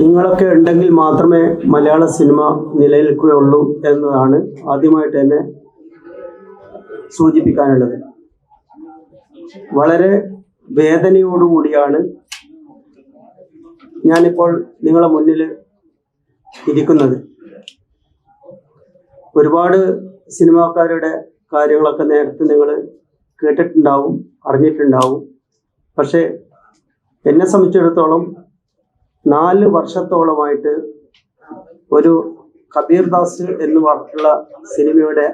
നിങ്ങളൊക്കെ ഉണ്ടെങ്കിൽ മാത്രമേ മലയാള സിനിമ നിലനിൽക്കുകയുള്ളൂ എന്നതാണ് ആദ്യമായിട്ട് തന്നെ സൂചിപ്പിക്കാനുള്ളത്. വളരെ വേദനയോടുകൂടിയാണ് ഞാനിപ്പോൾ നിങ്ങളെ മുന്നിൽ ഇരിക്കുന്നത്. ഒരുപാട് സിനിമാക്കാരുടെ കാര്യങ്ങളൊക്കെ നേരത്തെ നിങ്ങൾ കേട്ടിട്ടുണ്ടാവും അറിഞ്ഞിട്ടുണ്ടാവും. പക്ഷേ എന്നെ സംബന്ധിച്ചിടത്തോളം നാല് വർഷത്തോളമായിട്ട് ഒരു കബീർ ദാസ് എന്ന് പറഞ്ഞിട്ടുള്ള സിനിമയുടെ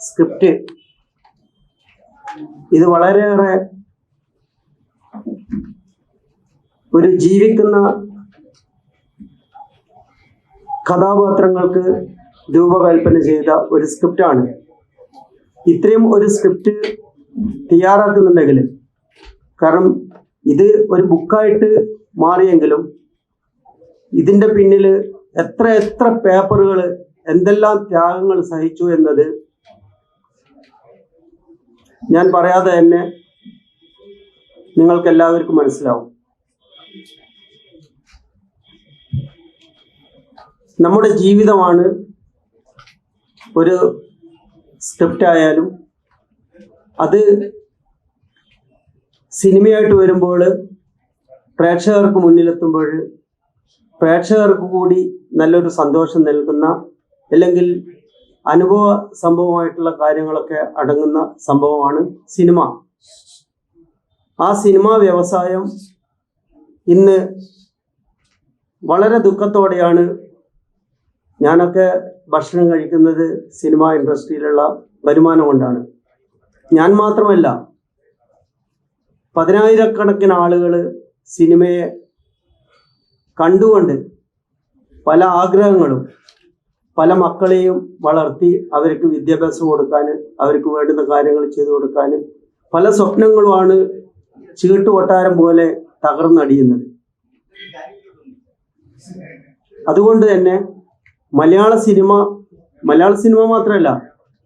സ്ക്രിപ്റ്റ് ഇത് വളരെയേറെ ഒരു ജീവിക്കുന്ന കഥാപാത്രങ്ങൾക്ക് രൂപകൽപ്പന ചെയ്ത ഒരു സ്ക്രിപ്റ്റാണ് ഇത്രയും ഒരു സ്ക്രിപ്റ്റ് തയ്യാറാക്കുന്നുണ്ടെങ്കിൽ കാരണം ഇത് ഒരു ബുക്കായിട്ട് മാറിയെങ്കിലും ഇതിന്റെ പിന്നിൽ എത്ര എത്ര പേപ്പറുകൾ എന്തെല്ലാം ത്യാഗങ്ങൾ സഹിച്ചു എന്നത് ഞാൻ പറയാതെ തന്നെ നിങ്ങൾക്ക് എല്ലാവർക്കും മനസ്സിലാവും. നമ്മുടെ ജീവിതമാണ് ഒരു സ്ക്രിപ്റ്റ് ആയാലും അത് സിനിമയായിട്ട് വരുമ്പോൾ പ്രേക്ഷകർക്ക് മുന്നിലെത്തുമ്പോൾ പ്രേക്ഷകർക്ക് കൂടി നല്ലൊരു സന്തോഷം നൽകുന്ന അല്ലെങ്കിൽ അനുഭവ സംഭവമായിട്ടുള്ള കാര്യങ്ങളൊക്കെ അടങ്ങുന്ന സംഭവമാണ് സിനിമ. ആ സിനിമാ വ്യവസായം ഇന്ന് വളരെ ദുഃഖത്തോടെയാണ് ഞാനൊക്കെ ഭക്ഷണം കഴിക്കുന്നത് സിനിമ ഇൻഡസ്ട്രിയിലുള്ള വരുമാനം കൊണ്ടാണ്. ഞാൻ മാത്രമല്ല പതിനായിരക്കണക്കിന് ആളുകൾ സിനിമയെ കണ്ടുകൊണ്ട് പല ആഗ്രഹങ്ങളും പല മക്കളെയും വളർത്തി അവർക്ക് വിദ്യാഭ്യാസം കൊടുക്കാൻ അവർക്ക് വേണ്ടുന്ന കാര്യങ്ങൾ ചെയ്തു കൊടുക്കാൻ പല സ്വപ്നങ്ങളുമാണ് ചീട്ട് കൊട്ടാരം പോലെ തകർന്നടിയുന്നത്. അതുകൊണ്ട് തന്നെ മലയാള സിനിമ മലയാള സിനിമ മാത്രമല്ല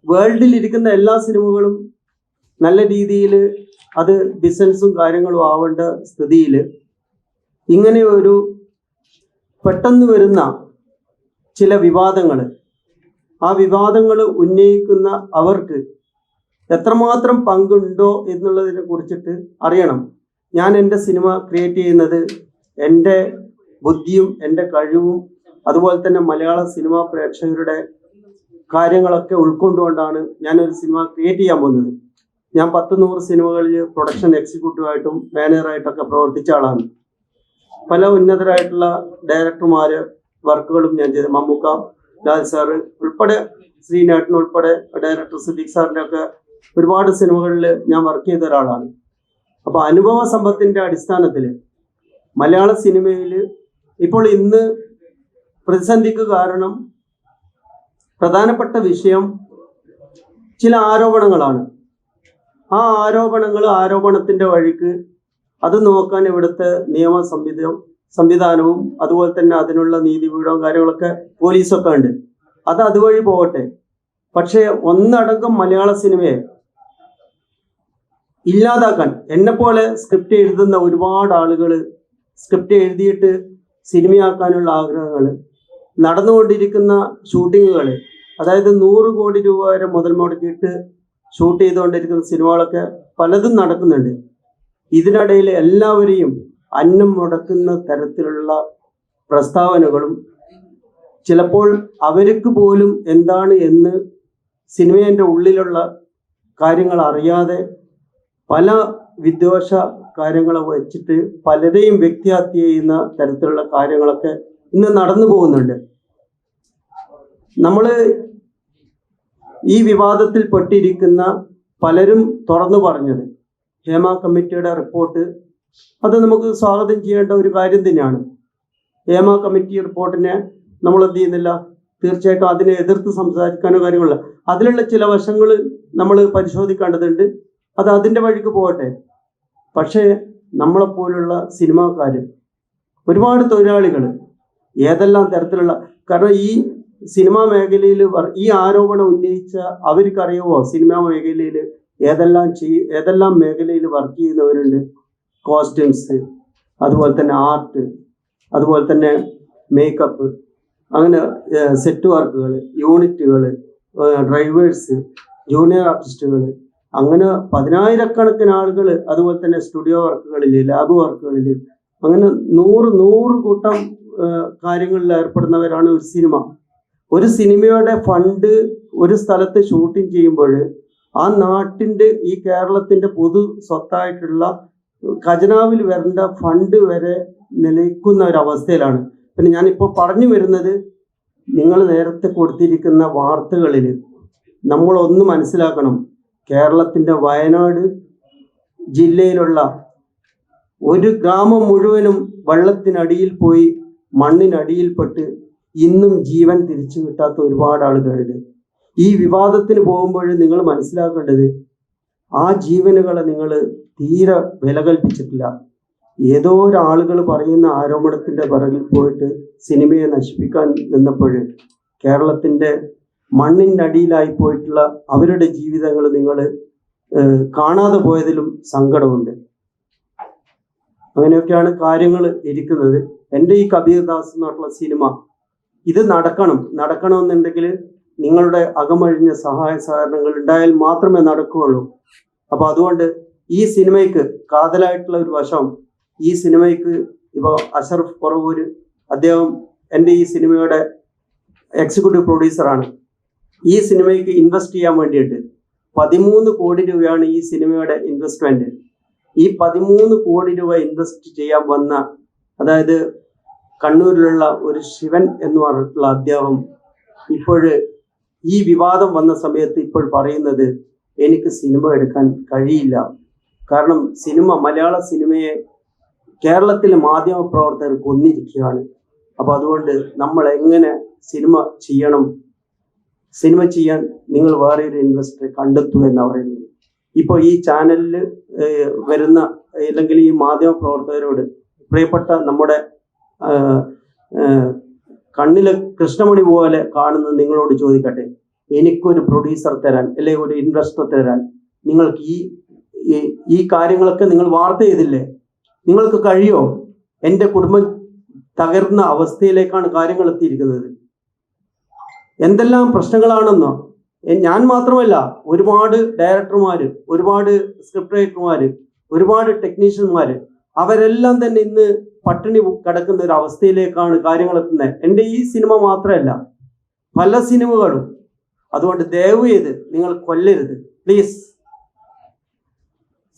വേൾഡിൽ ഇരിക്കുന്ന എല്ലാ സിനിമകളും നല്ല രീതിയിൽ അത് ബിസിനസ്സും കാര്യങ്ങളും ആവേണ്ട സ്ഥിതിയിൽ ഇങ്ങനെ ഒരു പെട്ടെന്ന് വരുന്ന ചില വിവാദങ്ങൾ ആ വിവാദങ്ങൾ ഉന്നയിക്കുന്ന അവർക്ക് എത്രമാത്രം പങ്കുണ്ടോ എന്നുള്ളതിനെ കുറിച്ചിട്ട് അറിയണം. ഞാൻ എന്റെ സിനിമ ക്രിയേറ്റ് ചെയ്യുന്നത് എന്റെ ബുദ്ധിയും എന്റെ കഴിവും അതുപോലെ തന്നെ മലയാള സിനിമാ പ്രേക്ഷകരുടെ കാര്യങ്ങളൊക്കെ ഉൾക്കൊണ്ടുകൊണ്ടാണ് ഞാനൊരു സിനിമ ക്രിയേറ്റ് ചെയ്യാൻ പോകുന്നത്. ഞാൻ പത്ത് നൂറ് സിനിമകളിൽ പ്രൊഡക്ഷൻ എക്സിക്യൂട്ടീവായിട്ടും മാനേജറായിട്ടൊക്കെ പ്രവർത്തിച്ച ആളാണ്. പല ഉന്നതരായിട്ടുള്ള ഡയറക്ടർമാര് വർക്കുകളും ഞാൻ ചെയ്തു. മമ്മൂക്ക ലാൽ സാറ് ഉൾപ്പെടെ ശ്രീനാട്ടൻ ഉൾപ്പെടെ ഡയറക്ടർ സിദ്ദിഖ് സാറിന്റെ ഒക്കെ ഒരുപാട് സിനിമകളിൽ ഞാൻ വർക്ക് ചെയ്ത ഒരാളാണ്. അപ്പൊ അനുഭവ സമ്പത്തിന്റെ അടിസ്ഥാനത്തിൽ മലയാള സിനിമയിൽ ഇപ്പോൾ ഇന്ന് പ്രതിസന്ധിക്ക് കാരണം പ്രധാനപ്പെട്ട വിഷയം ചില ആരോപണങ്ങളാണ്. ആ ആരോപണങ്ങൾ ആരോപണത്തിന്റെ വഴിക്ക് അത് നോക്കാൻ ഇവിടുത്തെ നിയമ സംവിധാനം സംവിധാനവും അതുപോലെ തന്നെ അതിനുള്ള നീതിപീഠവും കാര്യങ്ങളൊക്കെ പോലീസൊക്കെ ഉണ്ട്. അത് അതുവഴി പോകട്ടെ. പക്ഷേ ഒന്നടങ്കം മലയാള സിനിമയെ ഇല്ലാതാക്കാൻ എന്നെ പോലെ സ്ക്രിപ്റ്റ് എഴുതുന്ന ഒരുപാട് ആളുകൾ സ്ക്രിപ്റ്റ് എഴുതിയിട്ട് സിനിമയാക്കാനുള്ള ആഗ്രഹങ്ങൾ നടന്നുകൊണ്ടിരിക്കുന്ന ഷൂട്ടിങ്ങുകൾ അതായത് നൂറ് കോടി രൂപ വരെ മുതൽ മുടക്കിയിട്ട് ഷൂട്ട് ചെയ്തുകൊണ്ടിരിക്കുന്ന സിനിമകളൊക്കെ പലതും നടക്കുന്നുണ്ട്. ഇതിനിടയിൽ എല്ലാവരെയും അന്നം മുടക്കുന്ന തരത്തിലുള്ള പ്രസ്താവനകളും ചിലപ്പോൾ അവർക്ക് പോലും എന്താണ് എന്ന് സിനിമേന്റെ ഉള്ളിലുള്ള കാര്യങ്ങൾ അറിയാതെ പല വിദ്വേഷ കാര്യങ്ങൾ വെച്ചിട്ട് പലരെയും വ്യക്തിഹത്യ ചെയ്യുന്ന തരത്തിലുള്ള കാര്യങ്ങളൊക്കെ ഇന്ന് നടന്നു പോകുന്നുണ്ട്. നമ്മൾ ഈ വിവാദത്തിൽ പെട്ടിരിക്കുന്ന പലരും തുറന്നു പറഞ്ഞത്. ഹേമ കമ്മിറ്റിയുടെ റിപ്പോർട്ട്. അത് നമുക്ക് സ്വാഗതം ചെയ്യേണ്ട ഒരു കാര്യം തന്നെയാണ്. ഹേമ കമ്മിറ്റി റിപ്പോർട്ടിനെ നമ്മൾ എന്ത് ചെയ്യുന്നില്ല? തീർച്ചയായിട്ടും അതിനെ എതിർത്ത് സംസാരിക്കാനോ കാര്യങ്ങളില്ല അതിലുള്ള ചില വശങ്ങൾ നമ്മൾ പരിശോധിക്കേണ്ടതുണ്ട്. അത് അതിന്റെ വഴിക്ക് പോകട്ടെ. പക്ഷേ നമ്മളെപ്പോലുള്ള സിനിമാക്കാർ ഒരുപാട് തൊഴിലാളികൾ ഏതെല്ലാം തരത്തിലുള്ള കാരണം ഈ സിനിമാ മേഖലയിൽ ഈ ആരോപണം ഉന്നയിച്ച അവർക്കറിയുമോ സിനിമാ മേഖലയിൽ ഏതെല്ലാം ചെയ് ഏതെല്ലാം മേഖലയിൽ വർക്ക് ചെയ്യുന്നവരുണ്ട്? കോസ്റ്റ്യൂംസ് അതുപോലെ തന്നെ ആർട്ട് അതുപോലെ തന്നെ മേക്കപ്പ് അങ്ങനെ സെറ്റ് വർക്കുകൾ യൂണിറ്റുകൾ ഡ്രൈവേഴ്സ് ജൂനിയർ ആർട്ടിസ്റ്റുകൾ അങ്ങനെ പതിനായിരക്കണക്കിന് ആളുകൾ അതുപോലെ തന്നെ സ്റ്റുഡിയോ വർക്കുകളിൽ ലാബ് വർക്കുകളിൽ അങ്ങനെ നൂറ് നൂറ് കൂട്ടം കാര്യങ്ങളിൽ ഏർപ്പെടുന്നവരാണ് ഒരു സിനിമ. ഒരു സിനിമയുടെ ഫണ്ട് ഒരു സ്ഥലത്ത് ഷൂട്ടിംഗ് ചെയ്യുമ്പോൾ ആ നാട്ടിന്റെ ഈ കേരളത്തിന്റെ പൊതു സ്വത്തായിട്ടുള്ള ഖജനാവിൽ വരേണ്ട ഫണ്ട് വരെ നിലയ്ക്കുന്ന അവസ്ഥയിലാണ്. പിന്നെ ഞാനിപ്പോൾ പറഞ്ഞു വരുന്നത് നിങ്ങൾ നേരത്തെ കൊടുത്തിരിക്കുന്ന വാർത്തകളിൽ നമ്മളൊന്ന് മനസ്സിലാക്കണം. കേരളത്തിന്റെ വയനാട് ജില്ലയിലുള്ള ഒരു ഗ്രാമം മുഴുവനും വെള്ളത്തിനടിയിൽ പോയി മണ്ണിനടിയിൽപ്പെട്ട് ഇന്നും ജീവൻ തിരിച്ചു കിട്ടാത്ത ഒരുപാട് ആളുകളുണ്ട്. ഈ വിവാദത്തിന് പോകുമ്പോൾ നിങ്ങൾ മനസ്സിലാക്കേണ്ടത് ആ ജീവനുകളെ നിങ്ങൾ തീരെ വില കൽപ്പിച്ചിട്ടില്ല ഏതോ ഒരാളുകൾ പറയുന്ന ആരോപണത്തിന്റെ പിറകിൽ പോയിട്ട് സിനിമയെ നശിപ്പിക്കാൻ നിന്നപ്പോൾ കേരളത്തിന്റെ മണ്ണിനടിയിലായി പോയിട്ടുള്ള അവരുടെ ജീവിതങ്ങൾ നിങ്ങൾ കാണാതെ പോയതിലും സങ്കടമുണ്ട്. അങ്ങനെയൊക്കെയാണ് കാര്യങ്ങൾ ഇരിക്കുന്നത്. എന്റെ ഈ കബീർദാസ് എന്ന് സിനിമ ഇത് നടക്കണം. നടക്കണമെന്നുണ്ടെങ്കിൽ നിങ്ങളുടെ അകമഴിഞ്ഞ സഹായ സഹകരണങ്ങൾ ഉണ്ടായാൽ മാത്രമേ നടക്കുകയുള്ളൂ. അപ്പൊ അതുകൊണ്ട് ഈ സിനിമയ്ക്ക് കാതലായിട്ടുള്ള ഒരു വശം ഈ സിനിമയ്ക്ക് ഇപ്പൊ അഷറഫ് കുറവൂര് അദ്ദേഹം എന്റെ ഈ സിനിമയുടെ എക്സിക്യൂട്ടീവ് പ്രൊഡ്യൂസറാണ് ഈ സിനിമയ്ക്ക് ഇൻവെസ്റ്റ് ചെയ്യാൻ വേണ്ടിയിട്ട് പതിമൂന്ന് കോടി രൂപയാണ് ഈ സിനിമയുടെ ഇൻവെസ്റ്റ്മെന്റ് ഈ പതിമൂന്ന് കോടി രൂപ ഇൻവെസ്റ്റ് ചെയ്യാൻ വന്ന അതായത് കണ്ണൂരിലുള്ള ഒരു ശിവൻ എന്ന് പറഞ്ഞിട്ടുള്ള അദ്ദേഹം ഇപ്പോഴ് ഈ വിവാദം വന്ന സമയത്ത് ഇപ്പോൾ പറയുന്നത് എനിക്ക് സിനിമ എടുക്കാൻ കഴിയില്ല. കാരണം സിനിമ മലയാള സിനിമയെ കേരളത്തിലെ മാധ്യമ പ്രവർത്തകർ കൊന്നിരിക്കുകയാണ് അപ്പൊ അതുകൊണ്ട് നമ്മൾ എങ്ങനെ സിനിമ ചെയ്യണം? സിനിമ ചെയ്യാൻ നിങ്ങൾ വേറെ ഒരു ഇൻവെസ്റ്റർ കണ്ടെത്തൂ എന്നാണ് പറയുന്നത്. ഇപ്പോൾ ഈ ചാനലിൽ വരുന്ന അല്ലെങ്കിൽ ഈ മാധ്യമ പ്രവർത്തകരോട് പ്രിയപ്പെട്ട നമ്മുടെ കണ്ണിലെ കൃഷ്ണമണി പോലെ കാണുന്നത് നിങ്ങളോട് ചോദിക്കട്ടെ? എനിക്കൊരു പ്രൊഡ്യൂസർ തരാൻ അല്ലെങ്കിൽ ഒരു ഇൻവെസ്റ്റർ തരാൻ നിങ്ങൾക്ക് ഈ ഈ- കാര്യങ്ങളൊക്കെ നിങ്ങൾ വാർത്ത ചെയ്തില്ലേ? നിങ്ങൾക്ക് കഴിയോ? എന്റെ കുടുംബം തകർന്ന അവസ്ഥയിലേക്കാണ് കാര്യങ്ങൾ എത്തിയിരിക്കുന്നത്. എന്തെല്ലാം പ്രശ്നങ്ങളാണെന്നോ? ഞാൻ മാത്രമല്ല ഒരുപാട് ഡയറക്ടർമാര് ഒരുപാട് സ്ക്രിപ്റ്റ് റൈറ്റർമാര് ഒരുപാട് ടെക്നീഷ്യന്മാര് അവരെല്ലാം തന്നെ ഇന്ന് പട്ടിണി കിടക്കുന്ന ഒരു അവസ്ഥയിലേക്കാണ് കാര്യങ്ങൾ എത്തുന്നത്. എന്റെ ഈ സിനിമ മാത്രമല്ല പല സിനിമകളും അതുകൊണ്ട് ദയവ് ചെയ്ത് നിങ്ങൾ കൊല്ലരുത്. പ്ലീസ്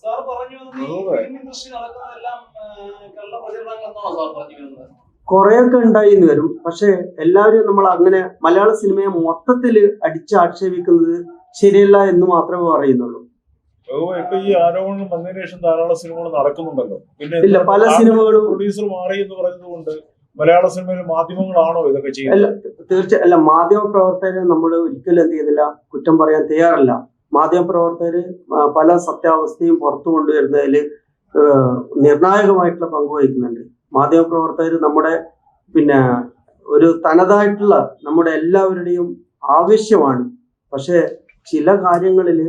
കൊറേയൊക്കെ പറഞ്ഞു വന്നത് ഈ അതെ. ഫിലിം ഇൻഡസ്ട്രി നടക്കുന്നതെല്ലാം ആ, പറഞ്ഞു വരുന്നത് കുറെയൊക്കെ ഉണ്ടായി എന്ന് വരും. പക്ഷെ എല്ലാവരും നമ്മൾ അങ്ങനെ മലയാള സിനിമയെ മൊത്തത്തിൽ അടിച്ചാക്ഷേപിക്കുന്നത് ശരിയല്ല എന്ന് മാത്രമേ പറയുന്നുള്ളൂ. ഇപ്പൊ ഈ ആരോപണം വന്നതിന് ശേഷം ധാരാളം സിനിമകൾ നടക്കുന്നുണ്ടല്ലോ. പിന്നെ പല സിനിമകളും പ്രൊഡ്യൂസർ മാറി എന്ന് പറയുന്നത് കൊണ്ട് മലയാള സിനിമയിലെ മാധ്യമങ്ങളാണോ ഇതൊക്കെ ചെയ്യുന്നത്? തീർച്ചയായും അല്ല മാധ്യമ പ്രവർത്തകരെ നമ്മൾ ഒരിക്കലും എന്ത് ചെയ്തില്ല കുറ്റം പറയാൻ തയ്യാറല്ല. മാധ്യമ പ്രവർത്തകര് പല സത്യാവസ്ഥയും പുറത്തു കൊണ്ടുവരുന്നതിൽ നിർണായകമായിട്ടുള്ള പങ്ക് വഹിക്കുന്നുണ്ട്. മാധ്യമ പ്രവർത്തകർ നമ്മുടെ പിന്നെ ഒരു തനതായിട്ടുള്ള നമ്മുടെ എല്ലാവരുടെയും ആവശ്യമാണ്. പക്ഷേ ചില കാര്യങ്ങളിൽ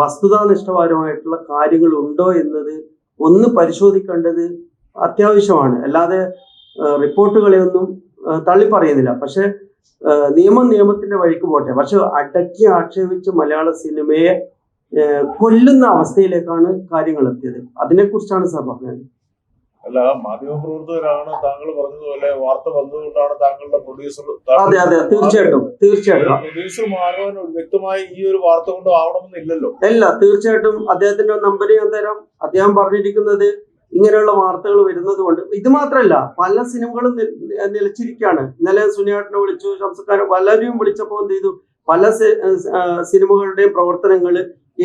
വസ്തുതാനിഷ്ഠപരമായിട്ടുള്ള കാര്യങ്ങൾ ഉണ്ടോ എന്നത് ഒന്ന് പരിശോധിക്കേണ്ടത് അത്യാവശ്യമാണ്. അല്ലാതെ റിപ്പോർട്ടുകളെ റിപ്പോർട്ടുകളെയൊന്നും തള്ളി പറയുന്നില്ല. പക്ഷെ നിയമം നിയമത്തിന്റെ വഴിക്ക് പോട്ടെ. പക്ഷെ അടക്കി ആക്ഷേപിച്ച് മലയാള സിനിമയെ കൊല്ലുന്ന അവസ്ഥയിലേക്കാണ് കാര്യങ്ങൾ എത്തിയത് അതിനെക്കുറിച്ചാണ് സാർ പറഞ്ഞത്. അല്ല മാധ്യമ പ്രവർത്തകരാണ് താങ്കൾ പറഞ്ഞതുപോലെ വാർത്ത വന്നതുകൊണ്ടാണ് താങ്കളുടെ പ്രൊഡ്യൂസർ അതെ അതെ തീർച്ചയായിട്ടും തീർച്ചയായിട്ടും. പ്രൊഡ്യൂസർ മാറുവാൻ വ്യക്തമായി ഈ ഒരു വാർത്ത കൊണ്ട് ആവണമെന്നില്ലല്ലോ? അല്ല തീർച്ചയായിട്ടും അദ്ദേഹത്തിന്റെ നമ്പർ ഞാൻ തരാം. അദ്ദേഹം പറഞ്ഞിരിക്കുന്നത് ഇങ്ങനെയുള്ള വാർത്തകൾ വരുന്നത് കൊണ്ട് ഇത് മാത്രമല്ല പല സിനിമകളും നിലച്ചിരിക്കുകയാണ്. ഇന്നലെ സുനിയാട്ടിനെ വിളിച്ചു ഷംസക്കാരൻ പലരെയും വിളിച്ചപ്പോൾ എന്ത് ചെയ്തു? പല സിനിമകളുടെയും പ്രവർത്തനങ്ങൾ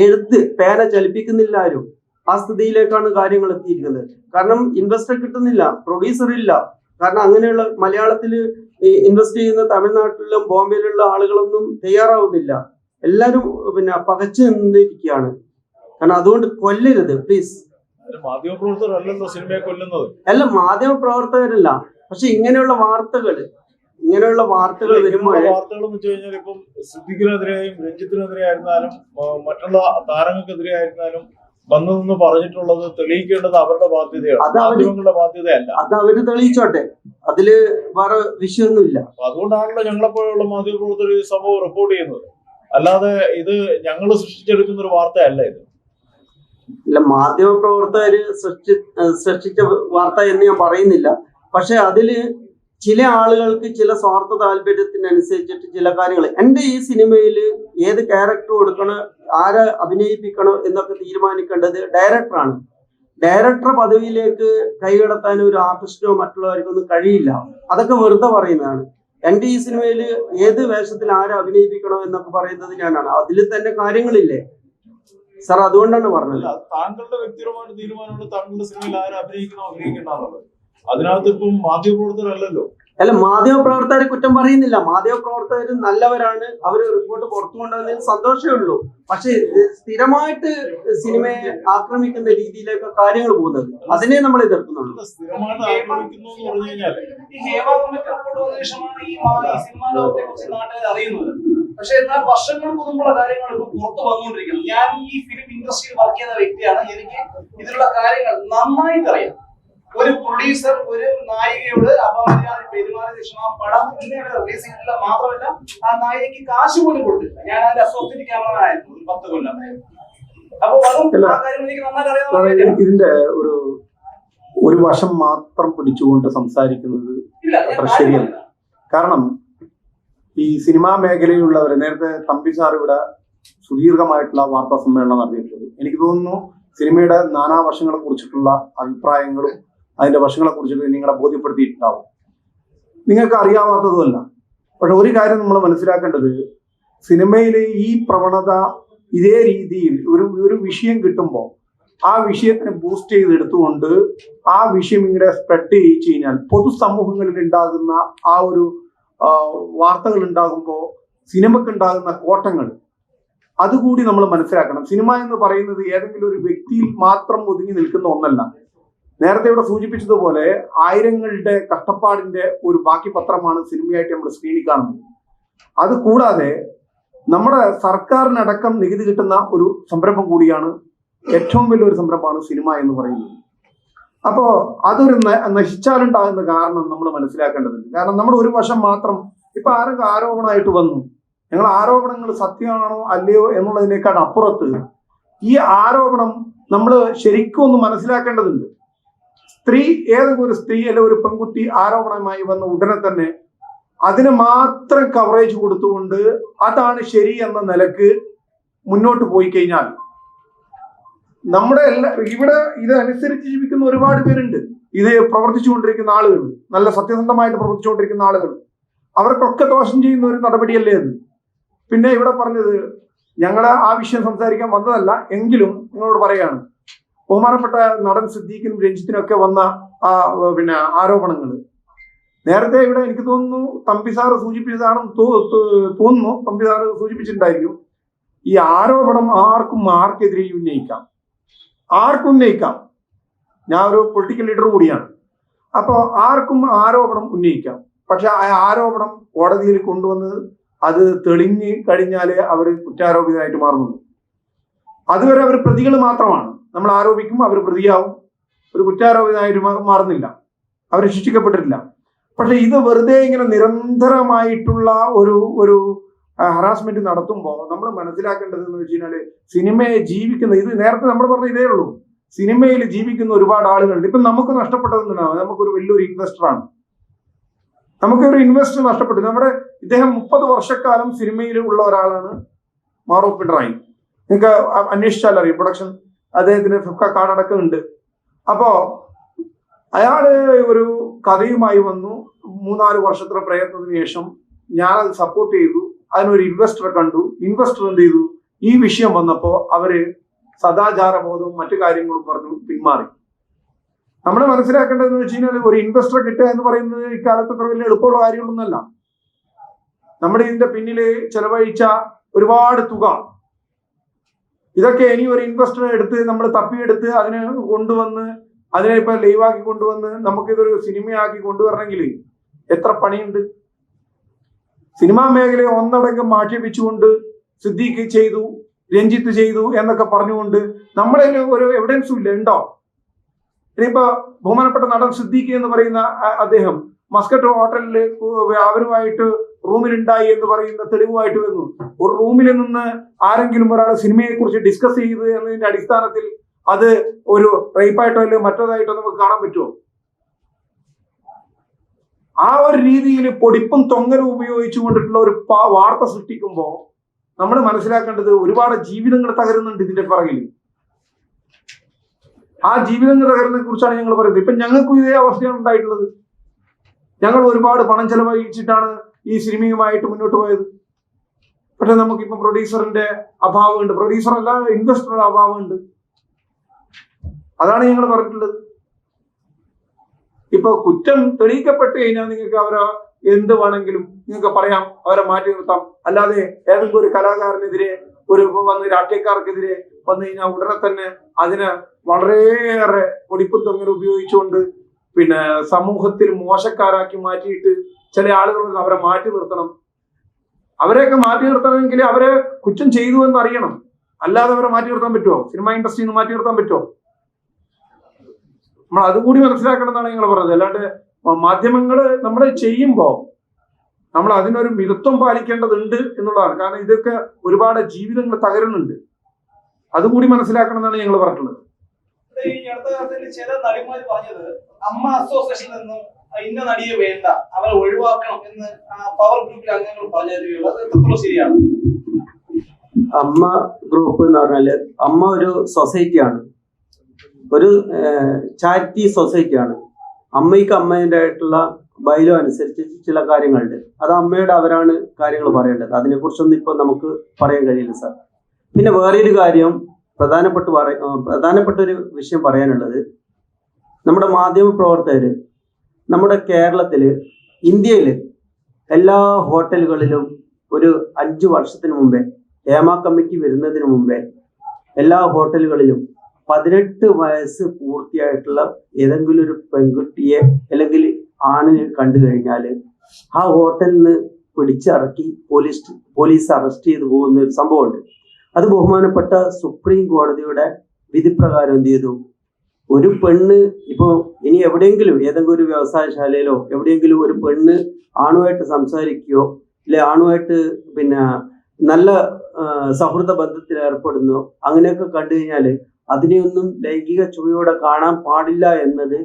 എഴുത്ത് പേന ചലിപ്പിക്കുന്നില്ല ആരും. ആ സ്ഥിതിയിലേക്കാണ് കാര്യങ്ങൾ എത്തിയിരിക്കുന്നത്. കാരണം ഇൻവെസ്റ്റർ കിട്ടുന്നില്ല പ്രൊഡ്യൂസർ ഇല്ല. കാരണം അങ്ങനെയുള്ള മലയാളത്തിൽ ഇൻവെസ്റ്റ് ചെയ്യുന്ന തമിഴ്നാട്ടിലും ബോംബെയിലുള്ള ആളുകളൊന്നും തയ്യാറാവുന്നില്ല. എല്ലാരും പിന്നെ പകച്ചു നിന്നിരിക്കുകയാണ്. കാരണം അതുകൊണ്ട് കൊല്ലരുത് പ്ലീസ് അല്ല മാധ്യമ പ്രവർത്തകരല്ല പക്ഷെ ഇങ്ങനെയുള്ള വാർത്തകൾ ഇങ്ങനെയുള്ള വാർത്തകൾ വരുമ്പോൾ വാർത്തകൾ വെച്ച് കഴിഞ്ഞാൽ ഇപ്പം സിദ്ദിഖിനെതിരെയും രഞ്ജിത്തിനെതിരെ ആയിരുന്നാലും മറ്റുള്ള താരങ്ങൾക്കെതിരെ ആയിരുന്നാലും വന്നു നിന്ന് പറഞ്ഞിട്ടുള്ളത് തെളിയിക്കേണ്ടത് അവരുടെ ബാധ്യതയാണ്. മാധ്യമങ്ങളുടെ ബാധ്യതയല്ല. അത് അവർ തെളിയിച്ചോട്ടെ. അതിൽ വേറെ വിഷയമൊന്നുമില്ല. അതുകൊണ്ടാണല്ലോ ഞങ്ങളെപ്പോലുള്ള മാധ്യമപ്രവർത്തകർ ഈ സംഭവം റിപ്പോർട്ട് ചെയ്യുന്നത്. അല്ലാതെ ഇത് ഞങ്ങൾ സൃഷ്ടിച്ചെടുക്കുന്ന ഒരു വാർത്തയല്ല ഇത്. ഇല്ല മാധ്യമ പ്രവർത്തകര് സൃഷ്ടി സൃഷ്ടിച്ച വാർത്ത എന്ന് ഞാൻ പറയുന്നില്ല. പക്ഷെ അതിൽ ചില ആളുകൾക്ക് ചില സ്വാർത്ഥ താല്പര്യത്തിനനുസരിച്ചിട്ട് ചില കാര്യങ്ങൾ. എന്റെ ഈ സിനിമയിൽ ഏത് ക്യാരക്ടർ കൊടുക്കണം ആരെ അഭിനയിപ്പിക്കണം എന്നൊക്കെ തീരുമാനിക്കേണ്ടത് ഡയറക്ടറാണ് ഡയറക്ടർ പദവിയിലേക്ക് കൈകടത്താൻ ഒരു ആർട്ടിസ്റ്റോ മറ്റുള്ളവർക്കൊന്നും കഴിയില്ല. അതൊക്കെ വെറുതെ പറയുന്നതാണ്. എന്റെ ഈ സിനിമയിൽ ഏത് വേഷത്തിൽ ആരെ അഭിനയിപ്പിക്കണം എന്നൊക്കെ പറയുന്നത് ഞാനാണ്. അതിൽ തന്നെ കാര്യങ്ങളില്ലേ? സാർ അതുകൊണ്ടാണ് പറഞ്ഞത്. താങ്കളുടെ വ്യക്തിപരമായ തീരുമാനമാണ് താങ്കളുടെ സിനിമയിൽ ആരെ അഭിനയിക്കണോ അഭിനയിക്കണ്ട എന്നുള്ളത് അതിനകത്ത് ഇപ്പം മാധ്യമപ്രവർത്തകരല്ലോ അല്ല മാധ്യമ പ്രവർത്തകരെ കുറ്റം പറയുന്നില്ല. മാധ്യമപ്രവർത്തകർ നല്ലവരാണ്. അവർ റിപ്പോർട്ട് പുറത്തു കൊണ്ടുവന്നതിൽ സന്തോഷമേ ഉള്ളൂ. പക്ഷെ സ്ഥിരമായിട്ട് സിനിമയെ ആക്രമിക്കുന്ന രീതിയിലേക്ക് കാര്യങ്ങൾ പോകുന്നത്. അതിനെ നമ്മൾ എതിർക്കുന്നുള്ളൂ. സ്ഥിരമായിട്ട് ആക്രമിക്കുന്നു എന്ന് പറഞ്ഞു കഴിഞ്ഞാൽ ഈ ഹേമ റിപ്പോർട്ട് വന്ന ശേഷമാണ് ഈ മാ- ഈ ലോകത്തെ കുറിച്ച് നാട്ടുകാർ അറിയുന്നത്. പക്ഷെ എന്നാൽ വർഷങ്ങൾക്ക് മുമ്പുള്ള കാര്യങ്ങൾ ഇപ്പൊ പുറത്തു വന്നുകൊണ്ടിരിക്കുന്നു. ഞാൻ ഈ ഫിലിം ഇൻഡസ്ട്രിയിൽ വർക്ക് ചെയ്യുന്ന വ്യക്തിയാണ്. എനിക്ക് ഇതിലുള്ള കാര്യങ്ങൾ നന്നായിട്ട് അറിയാം ഒരു പ്രൊഡ്യൂസർ ഒരു നായികയോട് അപമര്യാദ പെരുമാറിയ ശേഷം ആ പടം ഇന്നേവരെ റിലീസ് ചെയ്തില്ല മാത്രമല്ല ആ നായികയ്ക്ക് കാശ് പോലും കൊടുത്തില്ല ഞാൻ അതിന്റെ അസോസിയേറ്റ് ക്യാമറ ആയിരുന്നു ഒരു പത്ത് കൊല്ലം. ഇതിന്റെ ഒരു ഒരു വശം മാത്രം പിടിച്ചുകൊണ്ട് സംസാരിക്കുന്നത് അത്ര ശരിയല്ല. കാരണം ഈ സിനിമാ മേഖലയിലുള്ളവർ നേരത്തെ തമ്പി സാർ ഇവിടെ സുദീർഘമായിട്ടുള്ള വാർത്താ സമ്മേളനം നടത്തിയിട്ടുള്ളത് എനിക്ക് തോന്നുന്നു സിനിമയുടെ നാനാ വശങ്ങളെ കുറിച്ചിട്ടുള്ള അഭിപ്രായങ്ങളും അതിന്റെ വശങ്ങളെ കുറിച്ചിട്ട് നിങ്ങളെ ബോധ്യപ്പെടുത്തിയിട്ടുണ്ടാവും. നിങ്ങൾക്ക് അറിയാവാത്തതുമല്ല പക്ഷെ ഒരു കാര്യം നമ്മൾ മനസ്സിലാക്കേണ്ടത് സിനിമയിലെ ഈ പ്രവണത ഇതേ രീതിയിൽ ഒരു ഒരു വിഷയം കിട്ടുമ്പോൾ ആ വിഷയത്തിന് ബൂസ്റ്റ് ചെയ്തെടുത്തുകൊണ്ട് ആ വിഷയം ഇങ്ങനെ സ്പ്രെഡ് ചെയ്യിച്ചു കഴിഞ്ഞാൽ പൊതുസമൂഹങ്ങളിൽ ഉണ്ടാകുന്ന ആ ഒരു വാർത്തകൾ ഉണ്ടാകുമ്പോൾ സിനിമക്ക് ഉണ്ടാകുന്ന കോട്ടങ്ങൾ അതുകൂടി നമ്മൾ മനസ്സിലാക്കണം. സിനിമ എന്ന് പറയുന്നത് ഏതെങ്കിലും ഒരു വ്യക്തിയിൽ മാത്രം ഒതുങ്ങി നിൽക്കുന്ന ഒന്നല്ല. നേരത്തെ ഇവിടെ സൂചിപ്പിച്ചതുപോലെ ആയിരങ്ങളുടെ കഷ്ടപ്പാടിന്റെ ഒരു ബാക്കി പത്രമാണ് സിനിമയായിട്ട് നമ്മൾ സ്ക്രീനിൽ കാണുന്നത്. അത് കൂടാതെ നമ്മുടെ സർക്കാരിനടക്കം നികുതി കിട്ടുന്ന ഒരു സംരംഭം കൂടിയാണ് ഏറ്റവും വലിയൊരു സംരംഭമാണ് സിനിമ എന്ന് പറയുന്നത്. അപ്പോ അതൊരു നശിച്ചാലുണ്ടാകുന്ന കാരണം നമ്മൾ മനസ്സിലാക്കേണ്ടതുണ്ട്. കാരണം നമ്മൾ ഒരു വശം മാത്രം ഇപ്പൊ ആരെങ്കിലും ആരോപണമായിട്ട് വന്നു? ഞങ്ങൾ ആരോപണങ്ങൾ സത്യമാണോ അല്ലയോ എന്നുള്ളതിനേക്കാൾ അപ്പുറത്ത് ഈ ആരോപണം നമ്മൾ ശരിക്കും ഒന്ന് മനസ്സിലാക്കേണ്ടതുണ്ട്. സ്ത്രീ ഏതെങ്കിലും ഒരു സ്ത്രീ അല്ലെങ്കിൽ ഒരു പെൺകുട്ടി ആരോപണമായി വന്ന ഉടനെ തന്നെ അതിന് മാത്രം കവറേജ് കൊടുത്തുകൊണ്ട് അതാണ് ശരി എന്ന നിലയ്ക്ക് മുന്നോട്ട് പോയി കഴിഞ്ഞാൽ നമ്മുടെ എല്ലാ ഇവിടെ ഇതനുസരിച്ച് ജീവിക്കുന്ന ഒരുപാട് പേരുണ്ട്. ഇത് പ്രവർത്തിച്ചുകൊണ്ടിരിക്കുന്ന ആളുകൾ നല്ല സത്യസന്ധമായിട്ട് പ്രവർത്തിച്ചുകൊണ്ടിരിക്കുന്ന ആളുകൾ. അവർക്കൊക്കെ ദോഷം ചെയ്യുന്ന ഒരു നടപടിയല്ലേ അത് പിന്നെ ഇവിടെ പറഞ്ഞത് ഞങ്ങളെ ആ വിഷയം സംസാരിക്കാൻ വന്നതല്ല എങ്കിലും നിങ്ങളോട് പറയാണ് ബഹുമാനപ്പെട്ട നടൻ സിദ്ദീഖിനും രഞ്ജിത്തിനും ഒക്കെ വന്ന ആ പിന്നെ ആരോപണങ്ങൾ നേരത്തെ ഇവിടെ എനിക്ക് തോന്നുന്നു തമ്പി സാറ് സൂചിപ്പിച്ചതാണെന്ന് തോന്നുന്നു. തമ്പി സാറ് സൂചിപ്പിച്ചിട്ടുണ്ടായിരിക്കും. ഈ ആരോപണം ആർക്കും ആർക്കെതിരെ ഉന്നയിക്കാം. ആർക്കും ഉന്നയിക്കാം. ഞാൻ ഒരു പൊളിറ്റിക്കൽ ലീഡർ കൂടിയാണ്. അപ്പോൾ ആർക്കും ആരോപണം ഉന്നയിക്കാം. പക്ഷെ ആ ആരോപണം കോടതിയിൽ കൊണ്ടുവന്ന് അത് തെളിഞ്ഞ് കഴിഞ്ഞാലേ അവർ കുറ്റാരോപിതരായിട്ട് മാറുന്നുള്ളൂ. അതുവരെ അവർ പ്രതികൾ മാത്രമാണ്. നമ്മൾ ആരോപിക്കും അവർ പ്രതിയാവും. ഒരു കുറ്റാരോപിതനായിട്ട് മാറുന്നില്ല. അവർ ശിക്ഷിക്കപ്പെട്ടിട്ടില്ല. പക്ഷെ ഇത് വെറുതെ ഇങ്ങനെ നിരന്തരമായിട്ടുള്ള ഒരു ഒരു ഹറാസ്മെന്റ് നടത്തുമ്പോൾ നമ്മൾ മനസ്സിലാക്കേണ്ടത് എന്ന് വെച്ച് കഴിഞ്ഞാൽ സിനിമയെ ജീവിക്കുന്ന ഇത് നേരത്തെ നമ്മൾ പറഞ്ഞ ഇതേ ഉള്ളൂ. സിനിമയിൽ ജീവിക്കുന്ന ഒരുപാട് ആളുകളുണ്ട്. ഇപ്പൊ നമുക്ക് നഷ്ടപ്പെട്ടതെന്നാണ് നമുക്കൊരു വലിയൊരു ഇൻവെസ്റ്ററാണ് നമുക്കൊരു ഇൻവെസ്റ്റർ നഷ്ടപ്പെട്ടു. നമ്മുടെ ഇദ്ദേഹം മുപ്പത് വർഷക്കാലം സിനിമയിൽ ഉള്ള ഒരാളാണ് മാറോ പിണറായി നിങ്ങൾക്ക് അന്വേഷിച്ചാലറിയും പ്രൊഡക്ഷൻ അദ്ദേഹത്തിന് ഫിഫ്ക കാർഡടക്കം ഉണ്ട്. അപ്പോ അയാൾ ഒരു കഥയുമായി വന്നു. മൂന്നാൽ വർഷത്തെ പ്രയത്നത്തിന് ശേഷം ഞാൻ ഞാനത് സപ്പോർട്ട് ചെയ്തു. അതിനൊരു ഇൻവെസ്റ്ററെ കണ്ടു. ഇൻവെസ്റ്റർ എന്ത് ചെയ്തു? ഈ വിഷയം വന്നപ്പോ അവർ സദാചാര ബോധവും മറ്റു കാര്യങ്ങളും പറഞ്ഞു പിന്മാറി. നമ്മൾ മനസ്സിലാക്കേണ്ടതെന്ന് വെച്ച് കഴിഞ്ഞാൽ ഒരു ഇൻവെസ്റ്റർ കിട്ടുക എന്ന് പറയുന്നത് ഇക്കാലത്ത് അത്ര വലിയ എളുപ്പമുള്ള കാര്യങ്ങളൊന്നല്ല നമ്മുടെ ഇതിന്റെ പിന്നിൽ ചെലവഴിച്ച ഒരുപാട് തുക ഇതൊക്കെ ഇനി ഒരു ഇൻവെസ്റ്ററെ എടുത്ത് നമ്മൾ തപ്പിയെടുത്ത് അതിനെ കൊണ്ടുവന്ന് അതിനെ ഇപ്പൊ ലൈവാക്കി കൊണ്ടുവന്ന് നമുക്കിതൊരു സിനിമയാക്കി കൊണ്ടുവരണമെങ്കിൽ എത്ര പണിയുണ്ട്? സിനിമാ മേഖലയെ ഒന്നടങ്കം ആക്ഷേപിച്ചുകൊണ്ട് സിദ്ദീഖ് ചെയ്തു രഞ്ജിത്ത് ചെയ്തു എന്നൊക്കെ പറഞ്ഞുകൊണ്ട് നമ്മളെ ഒരു എവിഡൻസും ഇല്ല ഉണ്ടോ? ഇനിയിപ്പോ ബഹുമാനപ്പെട്ട നടൻ സിദ്ദീഖ് എന്ന് പറയുന്ന അദ്ദേഹം മസ്കറ്റ് ഹോട്ടലിൽ അവരുമായിട്ട് റൂമിലുണ്ടായി എന്ന് പറയുന്ന തെളിവുമായിട്ട് വന്നു. ഒരു റൂമിൽ നിന്ന് ആരെങ്കിലും ഒരാൾ സിനിമയെ കുറിച്ച് ഡിസ്കസ് ചെയ്തു എന്നതിന്റെ അടിസ്ഥാനത്തിൽ അത് ഒരു റേപ്പായിട്ടോ അല്ലെങ്കിൽ മറ്റേതായിട്ടോ നമുക്ക് കാണാൻ പറ്റുമോ? ആ ഒരു രീതിയിൽ പൊടിപ്പും തൊങ്ങലും ഉപയോഗിച്ചു കൊണ്ടിട്ടുള്ള ഒരു വാർത്ത സൃഷ്ടിക്കുമ്പോൾ നമ്മൾ മനസ്സിലാക്കേണ്ടത് ഒരുപാട് ജീവിതങ്ങൾ തകരുന്നുണ്ട് ഇതിന്റെ പിറകിൽ ആ ജീവിതങ്ങൾ തകരുന്നതിനെ കുറിച്ചാണ് ഞങ്ങൾ പറയുന്നത്. ഇപ്പൊ ഞങ്ങൾക്കും ഇതേ അവസ്ഥയാണ് ഉണ്ടായിട്ടുള്ളത്. ഞങ്ങൾ ഒരുപാട് പണം ചെലവഴിച്ചിട്ടാണ് ഈ സിനിമയുമായിട്ട് മുന്നോട്ട് പോയത്. പക്ഷെ നമുക്കിപ്പോ പ്രൊഡ്യൂസറിന്റെ അഭാവമുണ്ട്. പ്രൊഡ്യൂസർ അല്ല ഇൻവെസ്റ്ററുടെ അഭാവമുണ്ട്. അതാണ് ഞങ്ങൾ പറഞ്ഞിട്ടുള്ളത്. ഇപ്പൊ കുറ്റം തെളിയിക്കപ്പെട്ട് കഴിഞ്ഞാൽ നിങ്ങൾക്ക് അവരെ എന്ത് വേണമെങ്കിലും നിങ്ങൾക്ക് പറയാം അവരെ മാറ്റി നിർത്താം. അല്ലാതെ ഏതെങ്കിലും ഒരു കലാകാരനെതിരെ ഒരു വന്ന് രാഷ്ട്രീയക്കാർക്കെതിരെ വന്നു കഴിഞ്ഞാൽ ഉടനെ തന്നെ അതിന് വളരെയേറെ പൊടിപ്പും തൊങ്ങലും ഉപയോഗിച്ചുകൊണ്ട് പിന്നെ സമൂഹത്തിൽ മോശക്കാരാക്കി മാറ്റിയിട്ട് ചില ആളുകൾ അവരെ മാറ്റി നിർത്തണം. അവരെയൊക്കെ മാറ്റി നിർത്തണമെങ്കിൽ അവരെ കുറ്റം ചെയ്തു എന്ന് അറിയണം അല്ലാതെ അവരെ മാറ്റി നിർത്താൻ പറ്റുമോ സിനിമ ഇൻഡസ്ട്രിയിൽ നിന്ന് മാറ്റി നിർത്താൻ പറ്റുമോ നമ്മൾ അതുകൂടി മനസ്സിലാക്കണം എന്നാണ് ഞങ്ങൾ പറഞ്ഞത്. അല്ലാണ്ട് മാധ്യമങ്ങൾ നമ്മൾ ചെയ്യുമ്പോൾ നമ്മൾ അതിനൊരു മിതത്വം പാലിക്കേണ്ടതുണ്ട് എന്നുള്ളതാണ്. കാരണം ഇതൊക്കെ ഒരുപാട് ജീവിതങ്ങൾ തകരുന്നുണ്ട്. അതുകൂടി മനസ്സിലാക്കണം എന്നാണ് ഞങ്ങൾ പറഞ്ഞിട്ടുള്ളത്. അടുത്ത ചില നടിമാര് പറഞ്ഞത് അമ്മ അസോസിയേഷനിൽ നിന്നും ഇന്ന നടിയെ വേണ്ട അവരെ ഒഴിവാക്കണം എന്ന് പവർ ഗ്രൂപ്പിലെ അംഗങ്ങൾ പറഞ്ഞു ശരിയാണ്? അമ്മ ഗ്രൂപ്പ് എന്ന് പറഞ്ഞാൽ അമ്മ ഒരു സൊസൈറ്റിയാണ് ഒരു ചാരിറ്റി സൊസൈറ്റിയാണ് അമ്മയ്ക്ക് അമ്മേന്റെതായിട്ടുള്ള ബൈലോ അനുസരിച്ച് ചില കാര്യങ്ങളുണ്ട്. അത് അമ്മയുടെ അവരാണ് കാര്യങ്ങൾ പറയേണ്ടത്. അതിനെക്കുറിച്ചൊന്നും ഇപ്പൊ നമുക്ക് പറയാൻ കഴിയില്ല സാർ. പിന്നെ വേറെ ഒരു കാര്യം പ്രധാനപ്പെട്ട് പ്രധാനപ്പെട്ട ഒരു വിഷയം പറയാനുള്ളത് നമ്മുടെ മാധ്യമ പ്രവർത്തകര് നമ്മുടെ കേരളത്തിൽ ഇന്ത്യയിൽ എല്ലാ ഹോട്ടലുകളിലും ഒരു അഞ്ച് വർഷത്തിന് മുമ്പേ ഹേമ കമ്മിറ്റി വരുന്നതിന് മുമ്പേ എല്ലാ ഹോട്ടലുകളിലും പതിനെട്ട് വയസ്സ് പൂർത്തിയായിട്ടുള്ള ഏതെങ്കിലും ഒരു പെൺകുട്ടിയെ അല്ലെങ്കിൽ ആണിനെ കണ്ടു കഴിഞ്ഞാൽ ആ ഹോട്ടലിൽ നിന്ന് പിടിച്ചിറക്കി പോലീസ് പോലീസ് അറസ്റ്റ് ചെയ്തു പോകുന്ന ഒരു സംഭവമുണ്ട്. അത് ബഹുമാനപ്പെട്ട സുപ്രീം കോടതിയുടെ വിധിപ്രകാരം എന്ത് ചെയ്തു? ഒരു പെണ്ണ് ഇപ്പോ ഇനി എവിടെയെങ്കിലും ഏതെങ്കിലും ഒരു വ്യവസായശാലയിലോ എവിടെയെങ്കിലും ഒരു പെണ്ണ് ആണുമായിട്ട് സംസാരിക്കുകയോ അല്ലെ ആണുമായിട്ട് പിന്നെ നല്ല സൗഹൃദ ബന്ധത്തിൽ ഏർപ്പെടുന്നു അങ്ങനെയൊക്കെ കണ്ടു കഴിഞ്ഞാൽ അതിനെയൊന്നും ലൈംഗിക ചുവയോടെ കാണാൻ പാടില്ല എന്നത്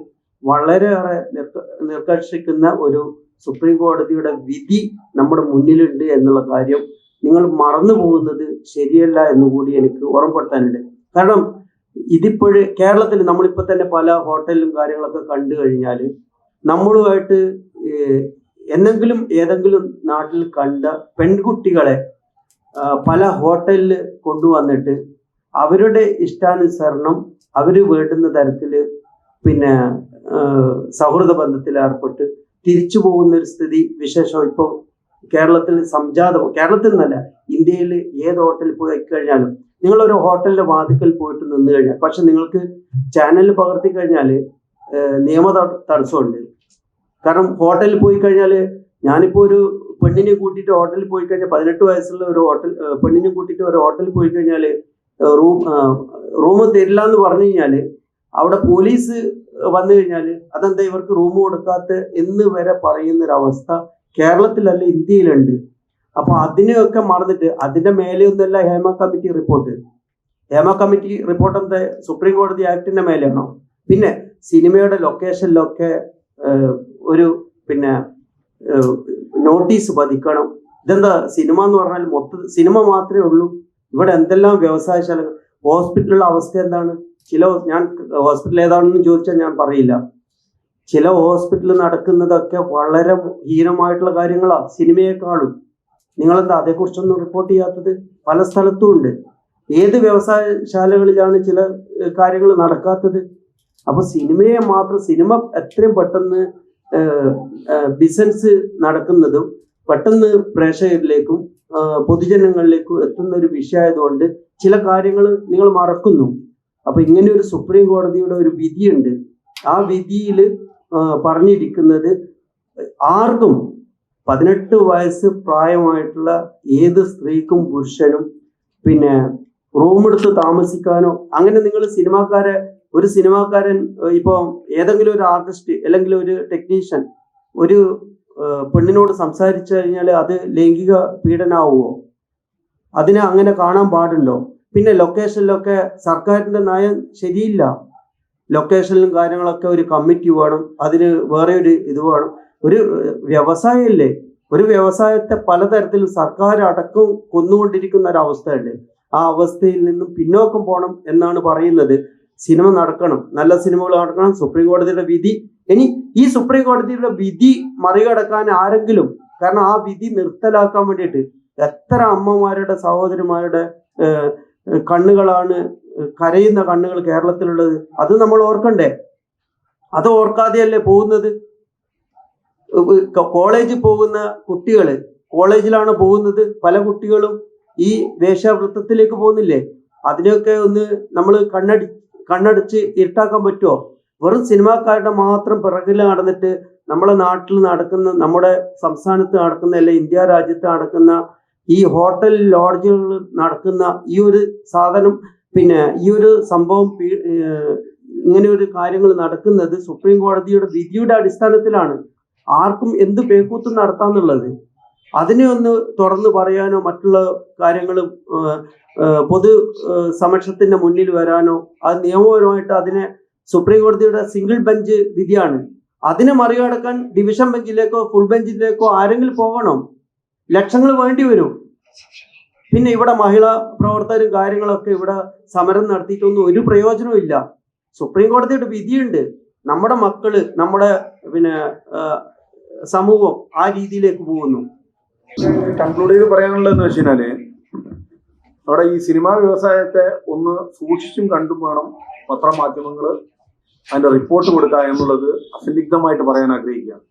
വളരെയേറെ നിർക്ക- നിർക്കർഷിക്കുന്ന ഒരു സുപ്രീം കോടതിയുടെ വിധി നമ്മുടെ മുന്നിലുണ്ട് എന്നുള്ള കാര്യം നിങ്ങൾ മറന്നു പോകുന്നത് ശരിയല്ല എന്നുകൂടി എനിക്ക് ഓർമ്മപ്പെടുത്താനുണ്ട്. കാരണം ഇതിപ്പോൾ കേരളത്തിൽ നമ്മളിപ്പോൾ തന്നെ പല ഹോട്ടലിലും കാര്യങ്ങളൊക്കെ കണ്ടു കഴിഞ്ഞാൽ നമ്മളുമായിട്ട് എന്തെങ്കിലും ഏതെങ്കിലും നാട്ടിൽ കണ്ട പെൺകുട്ടികളെ പല ഹോട്ടലിൽ കൊണ്ടുവന്നിട്ട് അവരുടെ ഇഷ്ടാനുസരണം അവർ വേണ്ടുന്ന തരത്തിൽ പിന്നെ സൗഹൃദ ബന്ധത്തിൽ ഏർപ്പെട്ട് തിരിച്ചു പോകുന്ന ഒരു സ്ഥിതി വിശേഷം ഇപ്പോൾ കേരളത്തിൽ സംജാതം കേരളത്തിൽ നിന്നല്ല ഇന്ത്യയിൽ ഏത് ഹോട്ടലിൽ പോയി കഴിഞ്ഞാലും നിങ്ങൾ ഒരു ഹോട്ടലിന്റെ വാതിക്കൽ പോയിട്ട് നിന്ന് കഴിഞ്ഞാൽ പക്ഷെ നിങ്ങൾക്ക് ചാനലിൽ പകർത്തി കഴിഞ്ഞാൽ നിയമ തടസ്സമുണ്ട്. കാരണം ഹോട്ടലിൽ പോയി കഴിഞ്ഞാൽ ഞാനിപ്പോ ഒരു പെണ്ണിനെ കൂട്ടിയിട്ട് ഹോട്ടലിൽ പോയി കഴിഞ്ഞാൽ പതിനെട്ട് വയസ്സുള്ള ഒരു ഹോട്ടൽ പെണ്ണിനെ കൂട്ടിയിട്ട് ഒരു ഹോട്ടലിൽ പോയി കഴിഞ്ഞാൽ റൂം റൂം തരില്ല എന്ന് പറഞ്ഞു കഴിഞ്ഞാൽ അവിടെ പോലീസ് വന്നു കഴിഞ്ഞാൽ അതെന്താ ഇവർക്ക് റൂം കൊടുക്കാത്ത എന്ന് വരെ പറയുന്നൊരവസ്ഥ കേരളത്തിലല്ല ഇന്ത്യയിലുണ്ട്. അപ്പൊ അതിനെയൊക്കെ മറന്നിട്ട് അതിന്റെ മേലെ ഒന്നല്ല Hema committee report Hema committee report എന്താ? സുപ്രീം കോടതി ആക്ടിന്റെ മേലെയാണോ? പിന്നെ സിനിമയുടെ ലൊക്കേഷനിലൊക്കെ ഒരു പിന്നെ നോട്ടീസ് പതിക്കണം. ഇതെന്താ? സിനിമ എന്ന് പറഞ്ഞാൽ മൊത്ത സിനിമ മാത്രമേ ഉള്ളൂ. ഇവിടെ എന്തെല്ലാം വ്യവസായശാലകൾ ഹോസ്പിറ്റലുള്ള അവസ്ഥ എന്താണ്? ചില ഞാൻ ഹോസ്പിറ്റൽ ഏതാണെന്ന് ചോദിച്ചാൽ ഞാൻ പറയില്ല. ചില ഹോസ്പിറ്റലിൽ നടക്കുന്നതൊക്കെ വളരെ ഹീനമായിട്ടുള്ള കാര്യങ്ങളാണ് സിനിമയെക്കാളും. നിങ്ങളെന്താ അതേക്കുറിച്ചൊന്നും റിപ്പോർട്ട് ചെയ്യാത്തത്? പല സ്ഥലത്തും ഉണ്ട്. ഏത് വ്യവസായശാലകളിലാണ് ചില കാര്യങ്ങൾ നടക്കാത്തത്? അപ്പൊ സിനിമയെ മാത്രം സിനിമ എത്രയും പെട്ടെന്ന് ബിസിനസ് നടക്കുന്നതും പെട്ടെന്ന് പ്രേക്ഷകരിലേക്കും പൊതുജനങ്ങളിലേക്കും എത്തുന്ന ഒരു വിഷയമായതുകൊണ്ട് ചില കാര്യങ്ങൾ നിങ്ങൾ മറക്കുന്നു. അപ്പൊ ഇങ്ങനെ ഒരു സുപ്രീം കോടതിയുടെ ഒരു വിധിയുണ്ട്. ആ വിധിയിൽ പറഞ്ഞിരിക്കുന്നത് ആർക്കും പതിനെട്ട് വയസ്സ് പ്രായമായിട്ടുള്ള ഏത് സ്ത്രീക്കും പുരുഷനും പിന്നെ റൂം എടുത്ത് താമസിക്കാനോ അങ്ങനെ നിങ്ങൾ സിനിമാക്കാരെ ഒരു സിനിമാക്കാരൻ ഇപ്പോൾ ഇപ്പൊ ഏതെങ്കിലും ഒരു ആർട്ടിസ്റ്റ് അല്ലെങ്കിൽ ഒരു ടെക്നീഷ്യൻ ഒരു പെണ്ണിനോട് സംസാരിച്ചു കഴിഞ്ഞാൽ അത് ലൈംഗിക പീഡനാവുമോ അതിനെ അങ്ങനെ കാണാൻ പാടുണ്ടോ? പിന്നെ ലൊക്കേഷനിലൊക്കെ സർക്കാരിന്റെ നയം ശരിയില്ല. ലൊക്കേഷനിലും കാര്യങ്ങളൊക്കെ ഒരു കമ്മിറ്റി വേണം. അതിന് വേറെ ഒരു ഇത് വേണം. ഒരു വ്യവസായമല്ലേ ഒരു വ്യവസായത്തെ പലതരത്തിലും സർക്കാർ അടക്കം കൊന്നുകൊണ്ടിരിക്കുന്ന ഒരു അവസ്ഥയല്ലേ? ആ അവസ്ഥയിൽ നിന്നും പിന്നോക്കം പോകണം എന്നാണ് പറയുന്നത്. സിനിമ നടക്കണം. നല്ല സിനിമകൾ നടക്കണം. സുപ്രീം കോടതിയുടെ വിധി. ഇനി ഈ സുപ്രീം കോടതിയുടെ വിധി മറികടക്കാൻ ആരെങ്കിലും കാരണം ആ വിധി നിർത്തലാക്കാൻ വേണ്ടിയിട്ട് എത്ര അമ്മമാരുടെ സഹോദരിമാരുടെ കണ്ണുകളാണ് കരയുന്ന കണ്ണുകൾ കേരളത്തിലുള്ളത് അത് നമ്മൾ ഓർക്കണ്ടേ? അത് ഓർക്കാതെയല്ലേ പോകുന്നത്? കോളേജിൽ പോകുന്ന കുട്ടികൾ കോളേജിലാണ് പോകുന്നത് പല കുട്ടികളും ഈ വേഷവൃത്തത്തിലേക്ക് പോകുന്നില്ലേ? അതിനെയൊക്കെ ഒന്ന് നമ്മൾ കണ്ണടി കണ്ണടിച്ച് ഇരുട്ടാക്കാൻ പറ്റുമോ വെറും സിനിമാക്കാരുടെ മാത്രം പിറകിൽ നടന്നിട്ട് നമ്മുടെ നാട്ടിൽ നടക്കുന്ന നമ്മുടെ സംസ്ഥാനത്ത് നടക്കുന്ന അല്ലെ ഇന്ത്യ രാജ്യത്ത് നടക്കുന്ന ഈ ഹോട്ടൽ ലോഡ്ജുകളിൽ നടക്കുന്ന ഈ ഒരു സാധനം പിന്നെ ഈ ഒരു സംഭവം ഇങ്ങനെ ഒരു കാര്യങ്ങൾ നടക്കുന്നത് സുപ്രീം കോടതിയുടെ വിധിയുടെ അടിസ്ഥാനത്തിലാണ്. ആർക്കും എന്ത് പേക്കൂത്തും നടത്താന്നുള്ളത്. അതിനെ ഒന്ന് തുറന്നു പറയാനോ മറ്റുള്ള കാര്യങ്ങളും പൊതു സമക്ഷത്തിന്റെ മുന്നിൽ വരാനോ അത് നിയമപരമായിട്ട് അതിനെ സുപ്രീം കോടതിയുടെ സിംഗിൾ ബെഞ്ച് വിധിയാണ്. അതിനെ മറികടക്കാൻ ഡിവിഷൻ ബെഞ്ചിലേക്കോ ഫുൾ ബെഞ്ചിലേക്കോ ആരെങ്കിലും പോകണം. ലക്ഷങ്ങൾ വേണ്ടി വരും. പിന്നെ ഇവിടെ മഹിളാ പ്രവർത്തകരും കാര്യങ്ങളൊക്കെ ഇവിടെ സമരം നടത്തിയിട്ടൊന്നും ഒരു പ്രയോജനവും ഇല്ല. സുപ്രീം കോടതിയുടെ വിധിയുണ്ട്. നമ്മുടെ മക്കൾ നമ്മുടെ പിന്നെ സമൂഹം ആ രീതിയിലേക്ക് പോകുന്നു. കൺക്ലൂഡ് ചെയ്ത് പറയാനുള്ളതെന്ന് വെച്ച് കഴിഞ്ഞാൽ അവിടെ ഈ സിനിമാ വ്യവസായത്തെ ഒന്ന് സൂക്ഷിച്ചും കണ്ടും വേണം പത്രമാധ്യമങ്ങൾ അതിന്റെ റിപ്പോർട്ട് കൊടുക്കുക എന്നുള്ളത് അസന്നിഗ്ധമായിട്ട് പറയാൻ ആഗ്രഹിക്കുകയാണ്.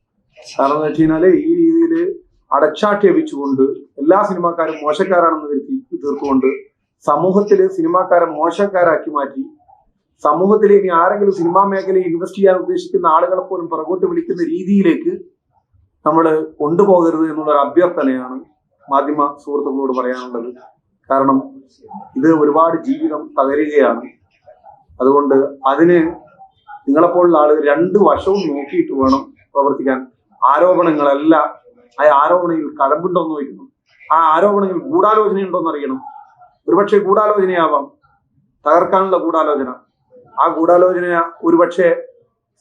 കാരണം എന്ന് വെച്ച് കഴിഞ്ഞാൽ ഈ രീതിയിൽ അടച്ചാക്ഷേപിച്ചുകൊണ്ട് എല്ലാ സിനിമാക്കാരും മോശക്കാരാണെന്ന് വരുത്തി തീർത്തുകൊണ്ട് സമൂഹത്തിൽ സിനിമാക്കാരെ മോശക്കാരാക്കി മാറ്റി സമൂഹത്തിൽ ഇനി ആരെങ്കിലും സിനിമാ മേഖലയിൽ ഇൻവെസ്റ്റ് ചെയ്യാൻ ഉദ്ദേശിക്കുന്ന ആളുകളെ പോലും പുറകോട്ട് വിളിക്കുന്ന രീതിയിലേക്ക് നമ്മൾ കൊണ്ടുപോകരുത് എന്നുള്ള ഒരു അഭ്യർത്ഥനയാണ് മാധ്യമ സുഹൃത്തുക്കളോട് പറയാനുള്ളത്. കാരണം ഇത് ഒരുപാട് ജീവിതം തകരുകയാണ്. അതുകൊണ്ട് അതിന് നിങ്ങളെപ്പോലുള്ള ആളുകൾ രണ്ട് വർഷവും നോക്കിയിട്ട് വേണം പ്രവർത്തിക്കാൻ. ആരോപണങ്ങളല്ല ആ ആരോപണയിൽ കഴമ്പുണ്ടോ എന്ന് ചോദിക്കുന്നു. ആ ആരോപണയിൽ ഗൂഢാലോചന ഉണ്ടോ എന്ന് അറിയണം ഒരുപക്ഷെ ഗൂഢാലോചനയാവാം. തകർക്കാനുള്ള ഗൂഢാലോചന. ആ ഗൂഢാലോചന ഒരുപക്ഷെ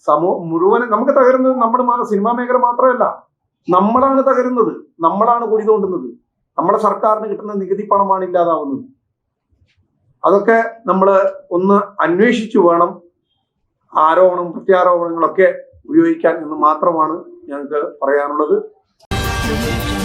സമൂഹ മുഴുവൻ നമുക്ക് തകരുന്നത് നമ്മുടെ സിനിമാ മേഖല മാത്രമല്ല. നമ്മളാണ് തകരുന്നത്. നമ്മളാണ് കുഴി തോണ്ടുന്നത്. നമ്മുടെ സർക്കാരിന് കിട്ടുന്ന നികുതി പണമാണ് ഇല്ലാതാവുന്നത്. അതൊക്കെ നമ്മൾ ഒന്ന് അന്വേഷിച്ചു വേണം. ആരോപണം പ്രത്യാരോപണങ്ങളൊക്കെ ഉപയോഗിക്കാൻ എന്ന് മാത്രമാണ് ഞങ്ങൾക്ക് പറയാനുള്ളത്. You.